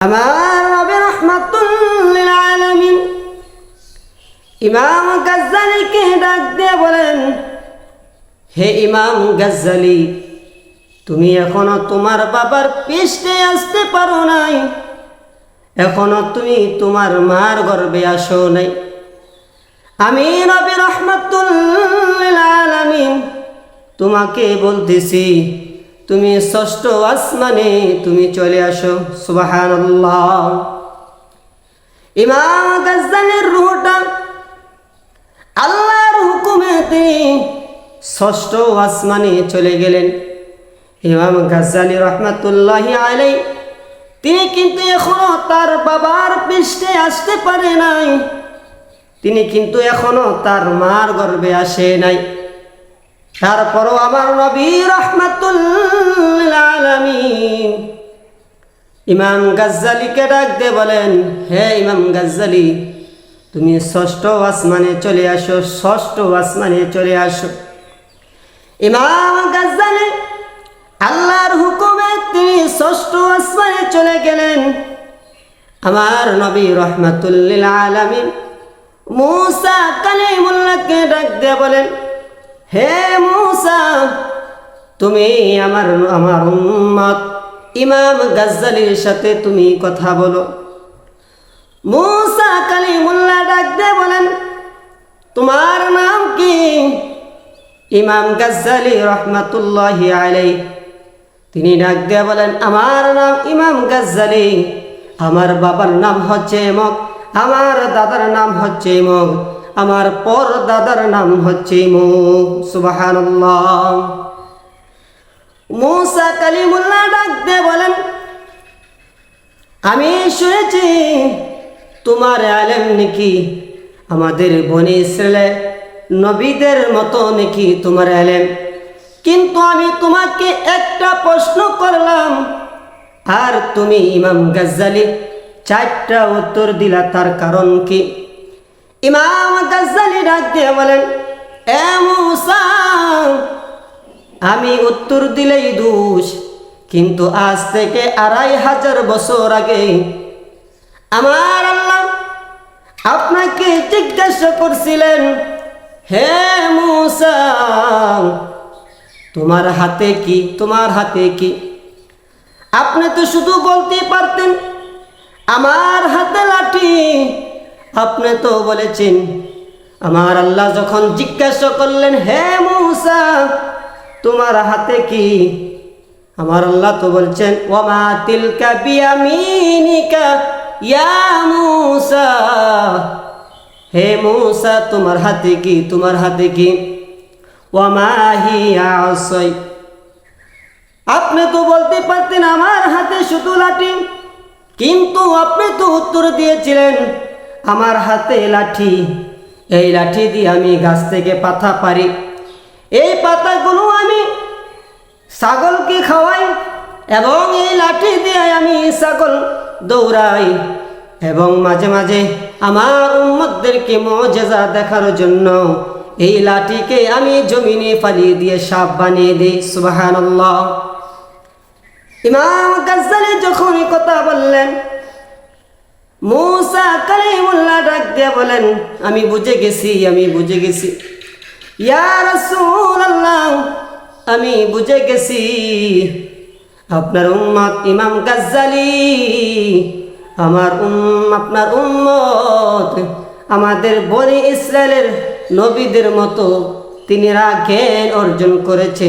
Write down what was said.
আমার নবী রহমাতুল্লিল আলামিন ইমাম গাজ্জালিকে ডাক দিয়ে বলেন, হে ইমাম গাজ্জালি, তুমি এখনও তোমার বাবার পৃষ্ঠে আসতে পারো নাই। এখনও তুমি তোমার মার গর্বে আসো নাই। আমি নবী রহমাতুল্লিল আলামিন, তোমাকে বলতেছি তুমি ষষ্ঠ আসমানে তুমি চলে আসো, সুবহানাল্লাহ। ইমাম গাজ্জালির রুহটা আল্লাহর হুকুমে তিনি ষষ্ঠ আসমানে চলে গেলেন। ইমাম গাজ্জালি রহমাতুল্লাহ আলাই তিনি কিন্তু এখনও তার বাবার পৃষ্ঠে আসতে পারে নাই। তিনি কিন্তু এখনও তার মার গর্বে আসে নাই। তারপরও আমার নবী রহমাতুল্লিল আলামিন। ইমাম গাজ্জালিকে ডাক দিয়ে বলেন, হে ইমাম গাজ্জালি, তুমি ষষ্ঠ আসমানে চলে আসো, ষষ্ঠ আসমানে চলে আসো। ইমাম গাজ্জালি আল্লাহর হুকুমে তিনি ষষ্ঠ আসমানে চলে গেলেন। আমার নবী রহমাতুল্লিল আলামিন মুসা কালিমুল্লাহকে ডাক দিয়ে বলেন হে মুসা, তুমি আমার আমার উম্মত। ইমাম গাজ্জালির সাথে তুমি কথা বলো। মুসা কালিমুল্লাহ ডাক দিয়ে বলেন, তোমার নাম কি? ইমাম গাজ্জালি রহমাতুল্লাহি আলাই তিনি ডাক দিয়ে বলেন, আমার নাম ইমাম গাজ্জালি। আমার বাবার নাম হচ্ছে এমক, আমার দাদার নাম হচ্ছে এমক। আমার পর দাদার নাম হচ্ছে ইমুক সুবহানাল্লাহ। মুসা কালিমুল্লাহ ডাক দিয়ে বলেন, আমি শুনেছি তোমার আলেম নাকি আমাদের বনে ইসরায়েলে নবীদের মতো নাকি তোমার আলেম? কিন্তু আমি তোমাকে একটা প্রশ্ন করলাম, আর তুমি ইমাম গাজ্জালি চারটা উত্তর দিলা, তার কারণ কি? ইমাম গাজ্জালি ডাক দিয়ে বলেন, এ মুসা, আমি উত্তর দিলেই দোষ, কিন্তু আজ থেকে আড়াই হাজার বছর আগে আমার আল্লাহ আপনাকে জিজ্ঞাসা করছিলেন, হে মুসা, তোমার হাতে কি, তোমার হাতে কি? আপনি তো শুধু বলতে পারতেন, আমার হাতে লাঠি আপনি তো বলেছেন, আমার আল্লাহ যখন জিজ্ঞাসা করলেন, হে মুসা, তোমার হাতে কি? আমার আল্লাহ তো বলছেন, ওমা তিলকা বিয়ামিনিকা হে মুসা, তোমার হাতে কি, তোমার হাতে কি? ওমা হিয়া আপনি তো বলতে পারতেন আমার হাতে শুধু লাঠি, কিন্তু আপনি তো উত্তর দিয়েছিলেন। আমার হাতে লাঠি। এই লাঠি দিয়ে আমি গাছ থেকে পাতা পারি এই পাতাগুলো আমি ছাগলকে খাওয়াই এবং এই লাঠি দিয়ে আমি ছাগল দৌড়াই এবং মাঝে মাঝে আমার উম্মতদেরকে মজেজা দেখার জন্য এই লাঠিকে আমি জমিনে ফালিয়ে দিয়ে সাপ বানিয়ে দিই। সুবাহান্লাহ ইমাম গাজ্জালি যখন কথা বললেন মুসা কালিমুল্লাহ ডাক বলেন, আমি বুঝে গেছি, আমি বুঝে গেছি। রাসূলুল্লাহ, আমি বুঝে গেছি। আপনার উম্মত ইমাম গাজ্জালি, আমার উম আপনার উম্মত আমাদের বনি ইসরায়েলের নবীদের মতো তিনিরা জ্ঞান অর্জন করেছে